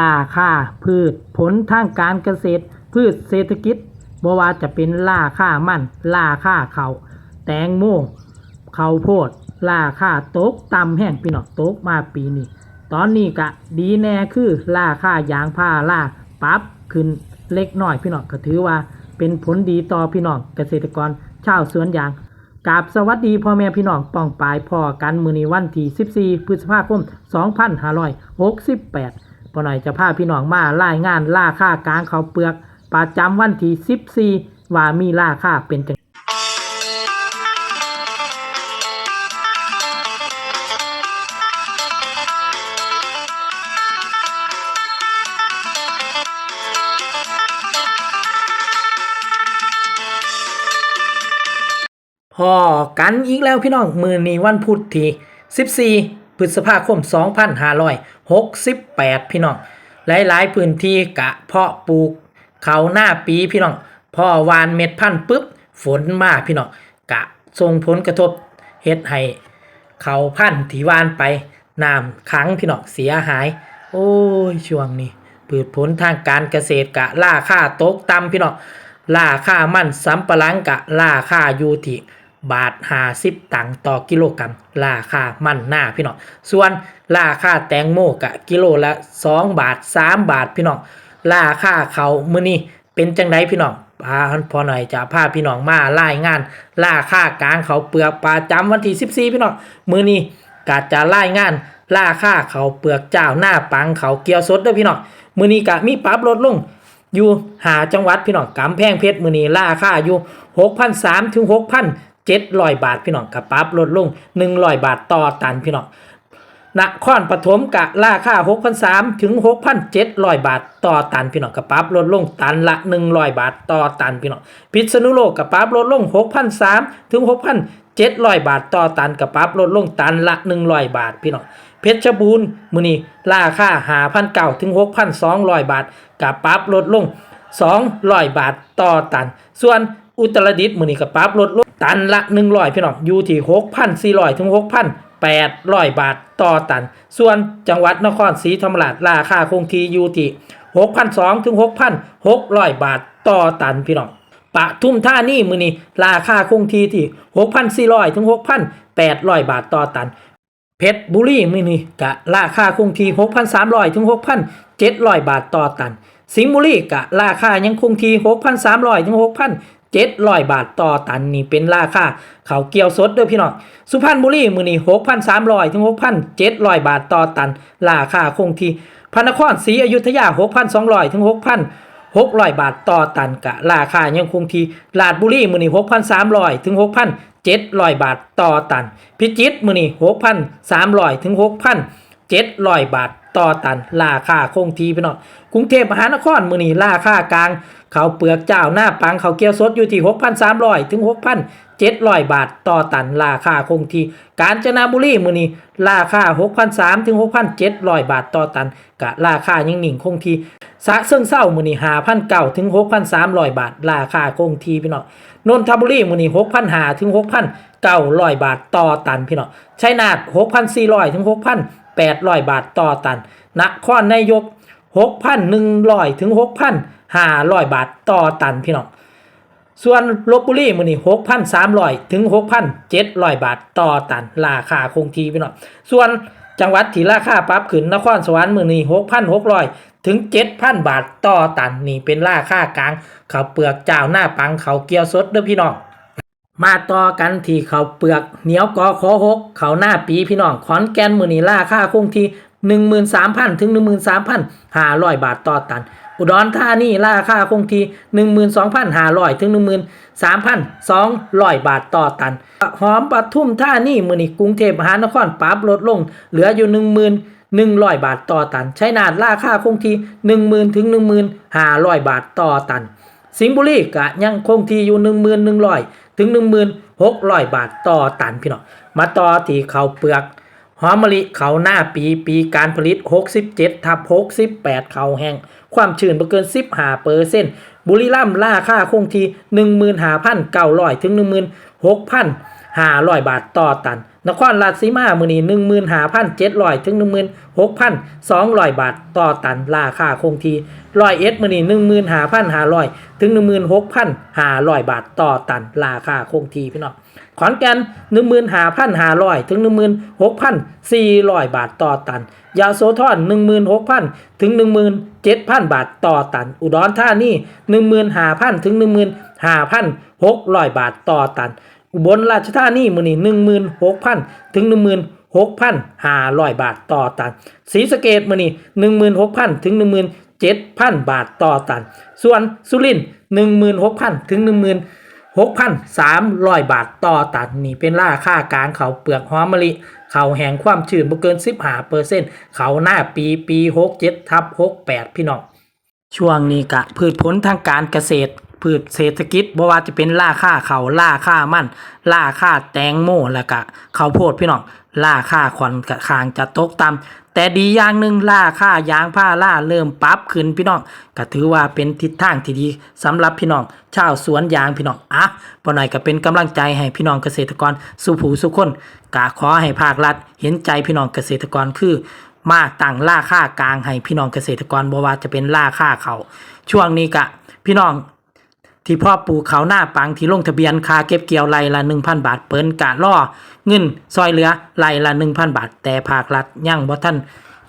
ราคาพืชผลทางการเกษตร พืชเศรษฐกิจบ่ว่าจะเป็นราคามันราคาเขาแตงโมเขาโพดราคาตกต่ำแห้งพี่น้องตกมาปีนี้ตอนนี้ก็ดีแน่คือราคายางพาราปรับขึ้นเล็กน้อยพี่น้องก็ถือว่าเป็นผลดีต่อพี่น้องเกษตรกรชาวสวนยางกาบสวัสดีพ่อแม่พี่น้องป้องปลายพ่อกันมือนีวันที่ 14 พฤษภาคม 2568 พอหน่อยจะพาพี่น้องมารายงานราคากลางเขาเปลือกประจำวันที่14ว่ามีราคาเป็นจังพอกันอีกแล้วพี่น้องมือนี้วันพุธที่14 พฤษภาคม 2568 พี่น้อง หลายๆ พื้นที่กะเพาะปลูกเขาหน้าปีพี่น้อง พอวานเม็ดพันธุ์ปุ๊บ ฝนมาพี่น้อง กะส่งผลกระทบเฮ็ดให้เขาพันธุ์ถีวานไปน้ำขังพี่น้องเสียหาย โอ้ยช่วงนี้พืชผลทางการเกษตรกะราค่าตกต่ำพี่น้องราค่ามันสำปะหลังกะราค่าอยู่ที่ บาทห้าสิบตังค์ต่อกิโลกรัมราคามันหน้าพี่น้องส่วนราคาแตงโมกะกิโลละสองบาทสามบาทพี่น้องราคาเขามื้อนี้เป็นจังไดพี่น้องพาพอหน่อยจะพาพี่น้องมารายงานราคากลางเขาเปลือกประจำวันที่ 14 พี่น้องมื้อนี้ก็จะรายงานราคาเขาเปลือกเจ้าหน้าปังเขาเกียวสดด้วยพี่น้องมื้อนี้ก็มีปรับลดลงอยู่หาจังหวัดพี่น้องกำแพงเพชรมือนี้ราคาอยู่6,300ถึง 6,700บาทพี่น้องกับปรับลดลง100บาทต่อตันพี่น้องนครปฐมกะราคา6,300ถึง 6,700 บาทต่อตันพี่น้องกับปรับลดลงตันละ 100 บาทต่อตันพี่น้องพิษณุโลกกับปรับลดลง6,300ถึง 6,700 บาทต่อตันกับปรับลดลงตันละ 100 บาทพี่น้องเพชรบูรณ์มือนี้ราคา5,900ถึง 6,200 บาทกับปรับลดลง200 บาทต่อตัน ส่วน อุตรดิตถ์มือนี้กับปรับลดลงตันละ 100 พี่น้องอยู่ที่ 6,400 ถึง 6,800 บาทต่อตัน ส่วนจังหวัดนครศรีธรรมราชราคาคงที่อยู่ที่ 6,200 ถึง 6,600 บาทต่อตันพี่น้องปะทุ่มท่านี่มือนี้ราคาคงที่ที่ 6,400 ถึง 6,800 บาทต่อตัน เพชรบุรีมือนี้กะราคาคงที่6,300 ถึง 6,700 บาทต่อตัน สิงห์บุรีกะราคายังคงที่6,300 ถึง 6,700บาทต่อตันนี่เป็นราคาเขาเกี่ยวสดด้อพี่น้องสุพรรณบุรีมือนี้6,300ถึง6,700บาทต่อตัน ราคาคงที่พระนครศรีอยุธยา6,200ถึง6,600บาทต่อตันกะราคายังคงที่ลาดบุรีมือนี้6,300ถึง6,700บาทต่อตัน พิจิตรมือนี้6,300ถึง6,700บาท ต่อตันราคาคงทีพี่น้องกรุงเทพมหานครมือนี้ราคากลางเขาวเปลือกเจ้าหน้าปังเขาวเกี๊ยวสดอยู่ที่ 6,300 ถึง 6,700 บาทต่อตันราคาคงที่ กาญจนบุรีมือนี้ราคา 6,300 ถึง 6,700 บาทต่อตันกะราคายังหนิ่งคงที่สะเซิงเศร้ามือนี้5,900 ถึง 6,300 บาท ราคาคงที่พี่น้องนนทบุรีมือนี้6,500 ถึง 6,900 บาทต่อตันพี่น้องชัยนาท6,400 ถึง 800 บาทต่อตันนครนายก 6,100 ถึง 6,500 บาทต่อตันพี่น้อง ส่วนลบบุรีมือนี่6,300 ถึง 6,700 บาทต่อตัน ราคาคงที่พี่น้อง ส่วนจังหวัดที่ราคาปรับขึ้นนครสวรรค์มือนี่6,600 ถึง 7,000 บาทต่อตันนี่เป็นราคากลางเขาวเปลือกเจ้าหน้าปังเขาเกี๊ยวสดเด้อพี่น้อง มาต่อกันที่เขาเปลือกเหนียวกอขอหกเขาหน้าปีพี่น้องขอนแก่นมือนีล่าค่าคงที่13,000ถึง13,500บาทต่อตัน อุดรธานีราคาคงที่12,500ถึง13,200บาทต่อตัน หอมปทุมท่านี่มือนีกรุงเทพมหานครปรับลดลง เหลืออยู่1,100บาทต่อตันใชัยนาทราคาคงที่10,000ถึง1,500บาทต่อตัน สิงห์บุรีก็ยังคงที่อยู่1,100ถึง1,600บาทต่อตันพี่น้องมาต่อที่เขาเปลือกหอมมะลิเขาหน้าปีปีการผลิต 67ทับ68 เขาแห้งความชื้นบ่เกิน 15เปอร์เซ็นต์บุรีรัมย์ราคาคงที่ 15,900 ถึง 16,500บาทต่อตัน นครราชสีมามื้อนี้15,700ถึง16,200บาทต่อตัน ราคาคงที่ร้อยเอ็ดมื้อนี้15,500ถึง16,500บาทต่อตัน ราคาคงที่พี่น้องขอนแก่น15,500ถึง16,400บาทต่อตัน ยาโสธร16,000ถึง17,000บาทต่อตัน อุดรธานี15,000ถึง15,600บาทต่อตัน อุบลราชธานีมือนี้16,000ถึง16,500บาทต่อตันศรีสะเกษมื้อนี้16,000ถึง17,000บาทต่อตัน ส่วนสุรินทร์16,000ถึง16,300บาทต่อตันนี่เป็นราคากลางเขาเปลือกหอมมะลิเขาแห้งความชื้นบ่เกิน15%เขาหน้าปีปี67ทับ68พี่น้องช่วงนี้กะพืชผลทางการเกษตร พืชเศรษฐกิจบ่ว่าจะเป็นราค่าเขาวราค่ามันราค่าแตงโมแล้วก็ข้าวโพดพี่น้องราค่าขวัญกะคางจะตกต่ำแต่ดีอย่างหนึ่งราค่ายางผ้าล่าเริ่มปรับขึ้นพี่น้องก็ถือว่าเป็นทิศทางที่ดีสำหรับพี่น้องชาวสวนยางพี่น้องอะปอหน่อยก็เป็นกำลังใจให้พี่น้องเกษตรกรสู่ผู้สุคนกะขอให้ภาครัฐ เห็นใจพี่น้องเกษตรกรคือมาตั้งราค่ากลางให้พี่น้องเกษตรกรบ่ว่าจะเป็นราค่าเขาช่วงนี้กะพี่น้อง ที่พ่อปลูกเขาหน้าปังที่ลงทะเบียนค่าเก็บเกี่ยวไร่ละ 1,000 บาท เปิ้นกะล่อเงินซอยเหลือไร่ละ 1,000 บาท แต่ภาครัฐยังบ่ทัน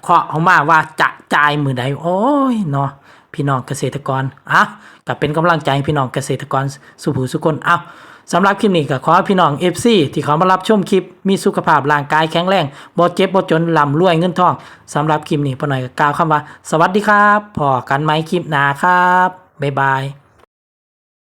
เคาะออกมาว่าจะจ่ายมือใดโอ้ยเนาะพี่น้องเกษตรกรอะก็เป็นกำลังใจให้พี่น้องเกษตรกรสุผู้สุคนเอ้าสำหรับคลิปนี้ก็ขอพี่น้อง FC ที่เขามารับชมคลิปมีสุขภาพร่างกายแข็งแรงบ่เจ็บบ่จนลำรวยเงินทองสำหรับคลิปนี้พ่อหน่อยก็กล่าวคำว่า สวัสดีครับพอกันไหมคลิปหน้าครับบ๊ายบาย